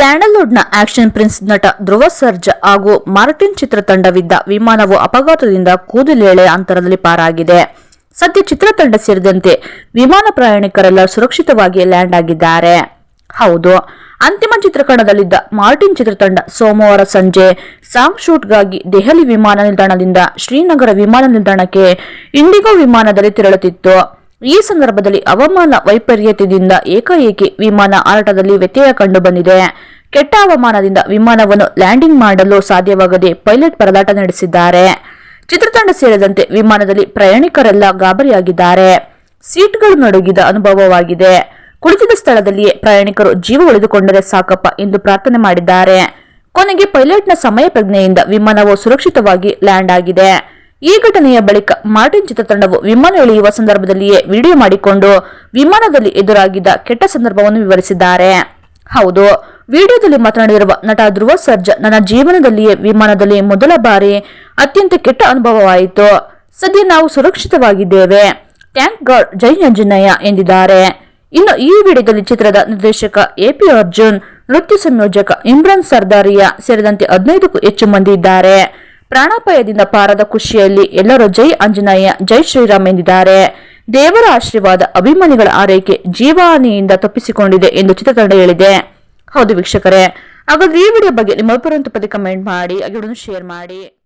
ಸ್ಯಾಂಡಲ್ವುಡ್ನ action prince ನಟ ಧ್ರುವ ಸರ್ಜಾ ಹಾಗೂ Martin ಚಿತ್ರತಂಡವಿದ್ದ ವಿಮಾನವು ಅಪಘಾತದಿಂದ ಕೂದಲೇಳೆ ಅಂತರದಲ್ಲಿ ಪಾರಾಗಿದೆ. ಸದ್ಯ ಚಿತ್ರತಂಡ ಸೇರಿದಂತೆ ವಿಮಾನ ಪ್ರಯಾಣಿಕರೆಲ್ಲ ಸುರಕ್ಷಿತವಾಗಿ ಲ್ಯಾಂಡ್ ಆಗಿದ್ದಾರೆ. ಹೌದು, ಅಂತಿಮ ಚಿತ್ರಕಣದಲ್ಲಿದ್ದ ಮಾರ್ಟಿನ್ ಚಿತ್ರತಂಡ ಸೋಮವಾರ ಸಂಜೆ ಸಾಂಗ್ ಶೂಟ್ಗಾಗಿ ದೆಹಲಿ ವಿಮಾನ ನಿಲ್ದಾಣದಿಂದ ಶ್ರೀನಗರ ವಿಮಾನ ನಿಲ್ದಾಣಕ್ಕೆ ಇಂಡಿಗೋ ವಿಮಾನದಲ್ಲಿ ತೆರಳುತ್ತಿತ್ತು. ಈ ಸಂದರ್ಭದಲ್ಲಿ ಹವಾಮಾನ ವೈಪರೀತ್ಯದಿಂದ ಏಕಾಏಕಿ ವಿಮಾನ ಹಾರಾಟದಲ್ಲಿ ವ್ಯತ್ಯಯ ಕಂಡುಬಂದಿದೆ. ಕೆಟ್ಟ ಹವಾಮಾನದಿಂದ ವಿಮಾನವನ್ನು ಲ್ಯಾಂಡಿಂಗ್ ಮಾಡಲು ಸಾಧ್ಯವಾಗದೆ ಪೈಲಟ್ ಪರದಾಟ ನಡೆಸಿದ್ದಾರೆ. ಚಿತ್ರತಂಡ ಸೇರಿದಂತೆ ವಿಮಾನದಲ್ಲಿ ಪ್ರಯಾಣಿಕರೆಲ್ಲ ಗಾಬರಿಯಾಗಿದ್ದಾರೆ. ಸೀಟ್ಗಳು ನಡುಗಿದ ಅನುಭವವಾಗಿದೆ. ಕುಳಿತಿದ್ದ ಸ್ಥಳದಲ್ಲಿಯೇ ಪ್ರಯಾಣಿಕರು ಜೀವ ಉಳಿದುಕೊಂಡರೆ ಸಾಕಪ್ಪ ಎಂದು ಪ್ರಾರ್ಥನೆ ಮಾಡಿದ್ದಾರೆ. ಕೊನೆಗೆ ಪೈಲಟ್ನ ಸಮಯ ಪ್ರಜ್ಞೆಯಿಂದ ವಿಮಾನವು ಸುರಕ್ಷಿತವಾಗಿ ಲ್ಯಾಂಡ್ ಆಗಿದೆ. ಈ ಘಟನೆಯ ಬಳಿಕ ಮಾರ್ಟಿನ್ ಚಿತ್ರತಂಡವು ವಿಮಾನ ಇಳಿಯುವ ಸಂದರ್ಭದಲ್ಲಿಯೇ ವಿಡಿಯೋ ಮಾಡಿಕೊಂಡು ವಿಮಾನದಲ್ಲಿ ಎದುರಾಗಿದ್ದ ಕೆಟ್ಟ ಸಂದರ್ಭವನ್ನು ವಿವರಿಸಿದ್ದಾರೆ. ಹೌದು, ವಿಡಿಯೋದಲ್ಲಿ ಮಾತನಾಡಿರುವ ನಟ ಧ್ರುವ ಸರ್ಜಾ ನನ್ನ ಜೀವನದಲ್ಲಿಯೇ ವಿಮಾನದಲ್ಲಿ ಮೊದಲ ಬಾರಿ ಅತ್ಯಂತ ಕೆಟ್ಟ ಅನುಭವವಾಯಿತು. ಸದ್ಯ ನಾವು ಸುರಕ್ಷಿತವಾಗಿದ್ದೇವೆ. ಟ್ಯಾಂಕ್ ಗಾರ್ಡ್ ಜೈ ಅಂಜನಯ್ಯ ಎಂದಿದ್ದಾರೆ. ಇನ್ನು ಈ ವಿಡಿಯೋದಲ್ಲಿ ಚಿತ್ರದ ನಿರ್ದೇಶಕ ಎಪಿ ಅರ್ಜುನ್, ನೃತ್ಯ ಸಂಯೋಜಕ ಇಮ್ರಾನ್ ಸರ್ದಾರಿಯಾ ಸೇರಿದಂತೆ ಹದಿನೈದಕ್ಕೂ ಹೆಚ್ಚು ಮಂದಿ ಇದ್ದಾರೆ. ಪ್ರಾಣಾಪಾಯದಿಂದ ಪಾರದ ಖುಷಿಯಲ್ಲಿ ಎಲ್ಲರೂ ಜೈ ಆಂಜನೇಯ, ಜೈ ಶ್ರೀರಾಮ್ ಎಂದಿದ್ದಾರೆ. ದೇವರ ಆಶೀರ್ವಾದ, ಅಭಿಮಾನಿಗಳ ಆರೈಕೆ ಜೀವಹಾನಿಯಿಂದ ತಪ್ಪಿಸಿಕೊಂಡಿದೆ ಎಂದು ಚಿತ್ರತಂಡ ಹೇಳಿದೆ. ಹೌದು ವೀಕ್ಷಕರೇ, ಹಾಗಾದ್ರೆ ಈ ವಿಡಿಯೋ ಬಗ್ಗೆ ನಿಮ್ಮ ಅಭಿಪ್ರಾಯ ಪದೇ ಕಮೆಂಟ್ ಮಾಡಿ, ಹಾಗೆ ಶೇರ್ ಮಾಡಿ.